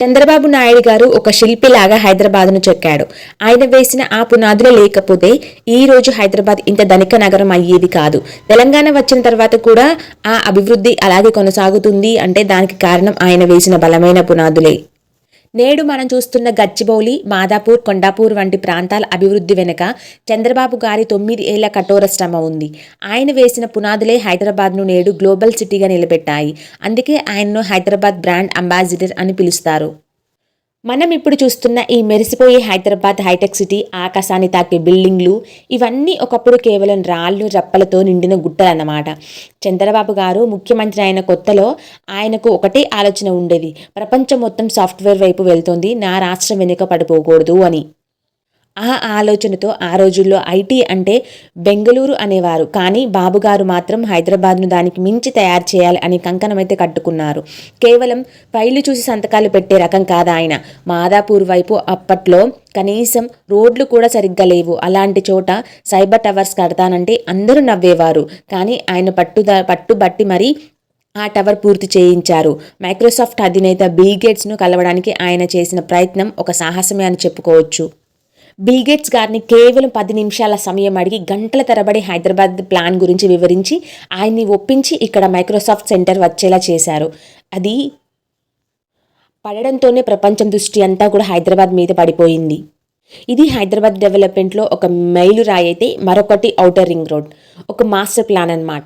చంద్రబాబు నాయుడు గారు ఒక శిల్పిలాగా హైదరాబాద్ను చెక్కాడు. ఆయన వేసిన ఆ పునాదులు లేకపోతే ఈ రోజు హైదరాబాద్ ఇంత ధనిక నగరం అయ్యేది కాదు. తెలంగాణ వచ్చిన తర్వాత కూడా ఆ అభివృద్ధి అలాగే కొనసాగుతుంది అంటే దానికి కారణం ఆయన వేసిన బలమైన పునాదులే. నేడు మనం చూస్తున్న గచ్చిబౌలి మాదాపూర్ కొండాపూర్ వంటి ప్రాంతాల అభివృద్ధి వెనుక చంద్రబాబు గారి తొమ్మిది ఏళ్ళ కఠోర శ్రమ ఉంది. ఆయన వేసిన పునాదులే హైదరాబాద్ను నేడు గ్లోబల్ సిటీగా నిలబెట్టాయి. అందుకే ఆయన్ను హైదరాబాద్ బ్రాండ్ అంబాసిడర్ అని పిలుస్తారు. మనం ఇప్పుడు చూస్తున్న ఈ మెరిసిపోయే హైదరాబాద్ హైటెక్ సిటీ ఆకాశాన్ని తాకే బిల్డింగ్లు ఇవన్నీ ఒకప్పుడు కేవలం రాళ్ళు రప్పలతో నిండిన గుట్టలన్నమాట. చంద్రబాబు గారు ముఖ్యమంత్రి అయిన కొత్తలో ఆయనకు ఒకటే ఆలోచన ఉండేది. ప్రపంచం మొత్తం సాఫ్ట్వేర్ వైపు వెళ్తోంది. నా రాష్ట్రం వెనుక పడిపోకూడదు అని. ఆ ఆలోచనతో ఆ రోజుల్లో ఐటీ అంటే బెంగళూరు అనేవారు. కానీ బాబుగారు మాత్రం హైదరాబాద్ను దానికి మించి తయారు చేయాలి అని కంకణమైతే కట్టుకున్నారు. కేవలం ఫైళ్ళు చూసి సంతకాలు పెట్టే రకం కాదు ఆయన? మాదాపూర్ వైపు అప్పట్లో కనీసం రోడ్లు కూడా సరిగ్గా లేవు. అలాంటి చోట సైబర్ టవర్స్ కడతానంటే అందరూ నవ్వేవారు. కానీ ఆయన పట్టుద పట్టుబట్టి మరీ ఆ టవర్ పూర్తి చేయించారు. మైక్రోసాఫ్ట్ అధినేత బిల్ గేట్స్ను కలవడానికి ఆయన చేసిన ప్రయత్నం ఒక సాహసమే అని చెప్పుకోవచ్చు. బిల్గేట్స్ గారిని కేవలం పది నిమిషాల సమయం అడిగి గంటల తరబడి హైదరాబాద్ ప్లాన్ గురించి వివరించి ఆయన్ని ఒప్పించి ఇక్కడ మైక్రోసాఫ్ట్ సెంటర్ వచ్చేలా చేశారు. అది పడడంతోనే ప్రపంచం దృష్టి అంతా కూడా హైదరాబాద్ మీద పడిపోయింది. ఇది హైదరాబాద్ డెవలప్మెంట్లో ఒక మైలు రాయి అయితే మరొకటి ఔటర్ రింగ్ రోడ్. ఒక మాస్టర్ ప్లాన్ అన్నమాట.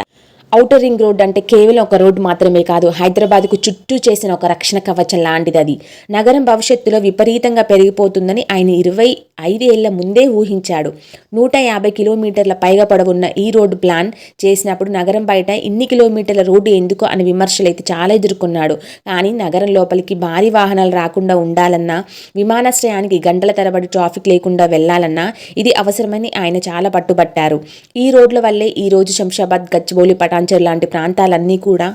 ఔటర్ రింగ్ రోడ్ అంటే కేవలం ఒక రోడ్డు మాత్రమే కాదు హైదరాబాద్కు చుట్టూ చేసిన ఒక రక్షణ కవచం లాంటిది అది. నగరం భవిష్యత్తులో విపరీతంగా పెరిగిపోతుందని ఆయన ఇరవై ఐదేళ్ళ ముందే ఊహించాడు. నూట యాభై కిలోమీటర్ల పైగా పొడవున్న ఈ రోడ్డు ప్లాన్ చేసినప్పుడు నగరం బయట ఇన్ని కిలోమీటర్ల రోడ్డు ఎందుకు అని విమర్శలు అయితే చాలా ఎదుర్కొన్నాడు. కానీ నగరం లోపలికి భారీ వాహనాలు రాకుండా ఉండాలన్నా విమానాశ్రయానికి గంటల తరబడి ట్రాఫిక్ లేకుండా వెళ్ళాలన్నా ఇది అవసరమని ఆయన చాలా పట్టుబట్టారు. ఈ రోడ్ల వల్లే ఈ రోజు శంషాబాద్ గచ్చిబౌలి పటాన్చర్ లాంటి ప్రాంతాలన్నీ కూడా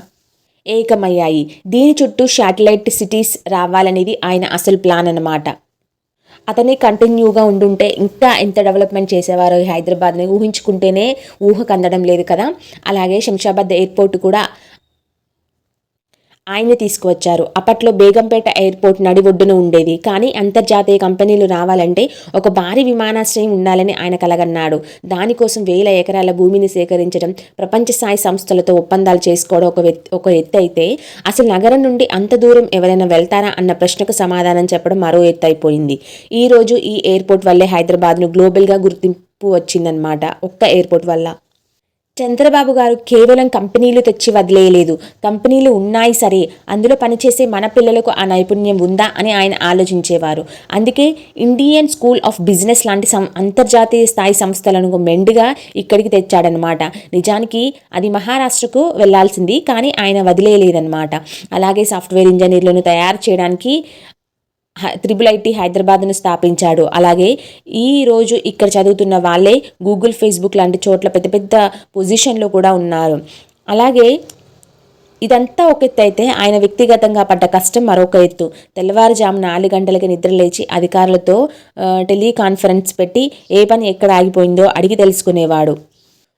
ఏకమయ్యాయి. దీని చుట్టూ శాటిలైట్ సిటీస్ రావాలనేది ఆయన అసలు ప్లాన్ అన్నమాట. అతనే కంటిన్యూగా ఉండుంటే ఇంకా ఎంత డెవలప్మెంట్ చేసేవారో హైదరాబాద్ని ఊహించుకుంటేనే ఊహకు అందడం లేదు కదా. అలాగే శంషాబాద్ ఎయిర్పోర్ట్ కూడా ఆయన్ని తీసుకువచ్చారు. అప్పట్లో బేగంపేట ఎయిర్పోర్ట్ నడి ఒడ్డున ఉండేది. కానీ అంతర్జాతీయ కంపెనీలు రావాలంటే ఒక భారీ విమానాశ్రయం ఉండాలని ఆయన కలగన్నాడు. దానికోసం వేల ఎకరాల భూమిని సేకరించడం ప్రపంచ స్థాయి సంస్థలతో ఒప్పందాలు చేసుకోవడం ఒక ఒక ఎత్తు అయితే అసలు నగరం నుండి అంత దూరం ఎవరైనా వెళ్తారా అన్న ప్రశ్నకు సమాధానం చెప్పడం మరో ఎత్తు అయిపోయింది. ఈరోజు ఈ ఎయిర్పోర్ట్ వల్లే హైదరాబాద్ను గ్లోబల్గా గుర్తింపు వచ్చిందనమాట ఒక్క ఎయిర్పోర్ట్ వల్ల. చంద్రబాబు గారు కేవలం కంపెనీలు తెచ్చి వదిలేయలేదు. కంపెనీలు ఉన్నాయి సరే అందులో పనిచేసే మన పిల్లలకు ఆ నైపుణ్యం ఉందా అని ఆయన ఆలోచించేవారు. అందుకే ఇండియన్ స్కూల్ ఆఫ్ బిజినెస్ లాంటి సం అంతర్జాతీయ స్థాయి సంస్థలను మెండుగా ఇక్కడికి తెచ్చాడనమాట నిజానికి అది మహారాష్ట్రకు వెళ్ళాల్సింది కానీ ఆయన వదిలేయలేదన్నమాట. అలాగే సాఫ్ట్వేర్ ఇంజనీర్లను తయారు చేయడానికి త్రిబుల్ ఐటీ హైదరాబాద్ను స్థాపించాడు. అలాగే ఈ రోజు ఇక్కడ చదువుతున్న వాళ్ళే గూగుల్ ఫేస్బుక్ లాంటి చోట్ల పెద్ద పెద్ద పొజిషన్లో కూడా ఉన్నారు. అలాగే ఇదంతా ఒక ఎత్తు అయితే ఆయన వ్యక్తిగతంగా పడ్డ కష్టం మరొక ఎత్తు. తెల్లవారుజాము నాలుగు గంటలకి నిద్ర లేచి అధికారులతో టెలికాన్ఫరెన్స్ పెట్టి ఏ పని ఎక్కడ ఆగిపోయిందో అడిగి తెలుసుకునేవాడు.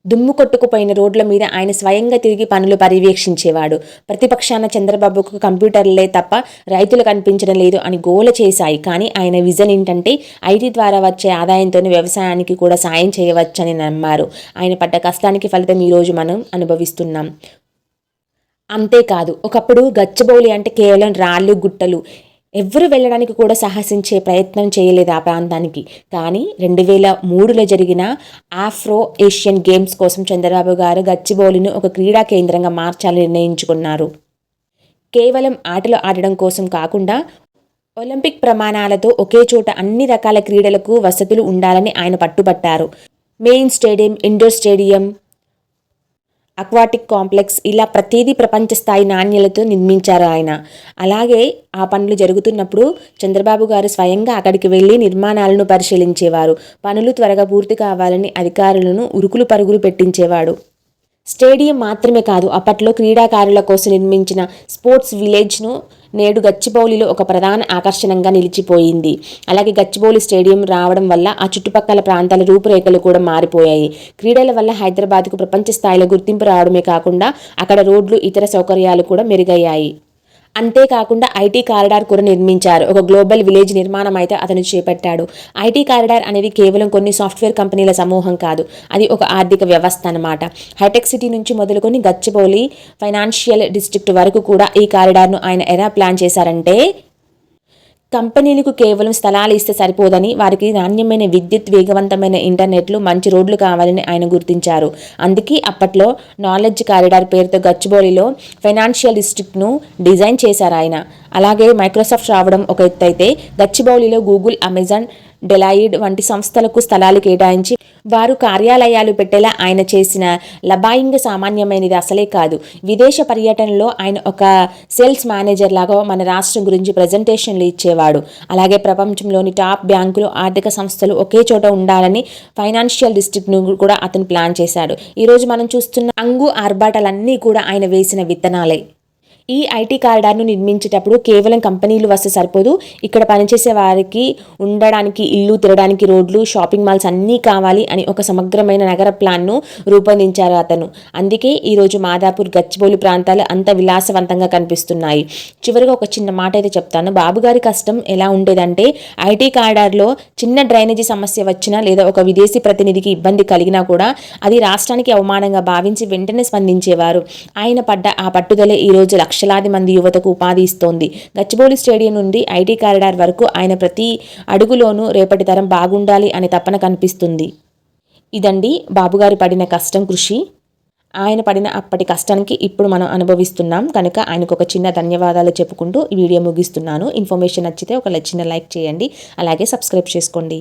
దుమ్ము కొట్టుకుపోయిన రోడ్ల మీద ఆయన స్వయంగా తిరిగి పనులు పర్యవేక్షించేవాడు. ప్రతిపక్షాన చంద్రబాబుకు కంప్యూటర్లే తప్ప రైతులు కనిపించడం లేదు అని గోల చేశాయి. కానీ ఆయన విజన్ ఏంటంటే ఐటీ ద్వారా వచ్చే ఆదాయంతోనే వ్యవసాయానికి కూడా సాయం చేయవచ్చని నమ్మారు. ఆయన పడ్డ కష్టానికి ఫలితం ఈరోజు మనం అనుభవిస్తున్నాం. అంతేకాదు ఒకప్పుడు గచ్చబౌలి అంటే కేవలం రాళ్ళు గుట్టలు. ఎవ్వరు వెళ్ళడానికి కూడా సాహసించే ప్రయత్నం చేయలేదు ఆ ప్రాంతానికి. కానీ రెండు వేల మూడులో జరిగిన ఆఫ్రో ఏషియన్ గేమ్స్ కోసం చంద్రబాబు గారు గచ్చిబౌలిని ఒక క్రీడా కేంద్రంగా మార్చాలని నిర్ణయించుకున్నారు. కేవలం ఆటలు ఆడడం కోసం కాకుండా ఒలింపిక్ ప్రమాణాలతో ఒకే చోట అన్ని రకాల క్రీడలకు వసతులు ఉండాలని ఆయన పట్టుబట్టారు. Main stadium indoor stadium aquatic complex ఇలా ప్రతిదీ ప్రపంచ స్థాయి నాణ్యలతో నిర్మించారు ఆయన. అలాగే ఆ పనులు జరుగుతున్నప్పుడు చంద్రబాబు గారు స్వయంగా అక్కడికి వెళ్ళి నిర్మాణాలను పరిశీలించేవారు. పనులు త్వరగా పూర్తి కావాలని అధికారులను ఉరుకులు పరుగులు పెట్టించేవాడు. స్టేడియం మాత్రమే కాదు అప్పట్లో క్రీడాకారుల కోసం నిర్మించిన స్పోర్ట్స్ విలేజ్ను నేడు గచ్చిబౌలిలో ఒక ప్రధాన ఆకర్షణంగా నిలిచిపోయింది. అలాగే గచ్చిబౌలి స్టేడియం రావడం వల్ల ఆ చుట్టుపక్కల ప్రాంతాల రూపురేఖలు కూడా మారిపోయాయి. క్రీడల వల్ల హైదరాబాద్కు ప్రపంచ స్థాయిలో గుర్తింపు రావడమే కాకుండా అక్కడ రోడ్లు ఇతర సౌకర్యాలు కూడా మెరుగయ్యాయి. అంతేకాకుండా ఐటీ కారిడార్ కూడా నిర్మించారు. ఒక గ్లోబల్ విలేజ్ నిర్మాణం అయితే అతను చేపట్టాడు. ఐటీ కారిడార్ అనేది కేవలం కొన్ని సాఫ్ట్వేర్ కంపెనీల సమూహం కాదు. అది ఒక ఆర్థిక వ్యవస్థ అనమాట హైటెక్ సిటీ నుంచి మొదలుకొని గచ్చిబౌలి ఫైనాన్షియల్ డిస్ట్రిక్ట్ వరకు కూడా ఈ కారిడార్ను ఆయన ఎలా ప్లాన్ చేశారంటే కంపెనీలకు కేవలం స్థలాలు ఇస్తే సరిపోదని వారికి నాణ్యమైన విద్యుత్ వేగవంతమైన ఇంటర్నెట్లు మంచి రోడ్లు కావాలని ఆయన గుర్తించారు. అందుకే అప్పట్లో నాలెడ్జ్ కారిడార్ పేరుతో గచ్చిబౌలిలో ఫైనాన్షియల్ డిస్ట్రిక్ట్ను డిజైన్ చేశారు ఆయన. అలాగే మైక్రోసాఫ్ట్ రావడం ఒక ఎత్తు అయితే గచ్చిబౌలిలో గూగుల్ అమెజాన్ డెలాయిడ్ వంటి సంస్థలకు స్థలాలు కేటాయించి వారు కార్యాలయాలు పెట్టేలా ఆయన చేసిన లబాయింగ సామాన్యమైనది అసలే కాదు. విదేశ పర్యటనలో ఆయన ఒక సేల్స్ మేనేజర్ లాగా మన రాష్ట్రం గురించి ప్రజెంటేషన్లు ఇచ్చేవాడు. అలాగే ప్రపంచంలోని టాప్ బ్యాంకులు ఆర్థిక సంస్థలు ఒకే చోట ఉండాలని ఫైనాన్షియల్ డిస్ట్రిక్ట్ను కూడా అతను ప్లాన్ చేశాడు. ఈరోజు మనం చూస్తున్న అంగు ఆర్భాటాలన్నీ కూడా ఆయన వేసిన విత్తనాలే. ఈ ఐటీ కారిడార్ను నిర్మించేటప్పుడు కేవలం కంపెనీలు వస్తే సరిపోదు. ఇక్కడ పనిచేసే వారికి ఉండడానికి ఇల్లు తిరగడానికి రోడ్లు షాపింగ్ మాల్స్ అన్నీ కావాలి అని ఒక సమగ్రమైన నగర ప్లాన్ను రూపొందించారు అతను. అందుకే ఈరోజు మాదాపూర్ గచ్చిబౌలి ప్రాంతాలు అంత విలాసవంతంగా కనిపిస్తున్నాయి. చివరిగా ఒక చిన్న మాట అయితే చెప్తాను. బాబుగారి కష్టం ఎలా ఉండేదంటే ఐటీ కారిడార్లో చిన్న డ్రైనేజీ సమస్య వచ్చినా లేదా ఒక విదేశీ ప్రతినిధికి ఇబ్బంది కలిగినా కూడా అది రాష్ట్రానికి అవమానంగా భావించి వెంటనే స్పందించేవారు. ఆయన పడ్డ ఆ పట్టుదలే ఈరోజు లక్షలాది మంది యువతకు ఉపాధి ఇస్తోంది. గచ్చిబౌలి స్టేడియం నుండి ఐటీ కారిడార్ వరకు ఆయన ప్రతి అడుగులోనూ రేపటి తరం బాగుండాలి అనే తపన కనిపిస్తుంది. ఇదండి బాబుగారు పడిన కష్టం కృషి. ఆయన పడిన అప్పటి కష్టానికి ఇప్పుడు మనం అనుభవిస్తున్నాం. కనుక ఆయనకు ఒక చిన్న ధన్యవాదాలు చెప్పుకుంటూ ఈ వీడియో ముగిస్తున్నాను. ఇన్ఫర్మేషన్ నచ్చితే ఒక చిన్న లైక్ చేయండి. అలాగే సబ్స్క్రైబ్ చేసుకోండి.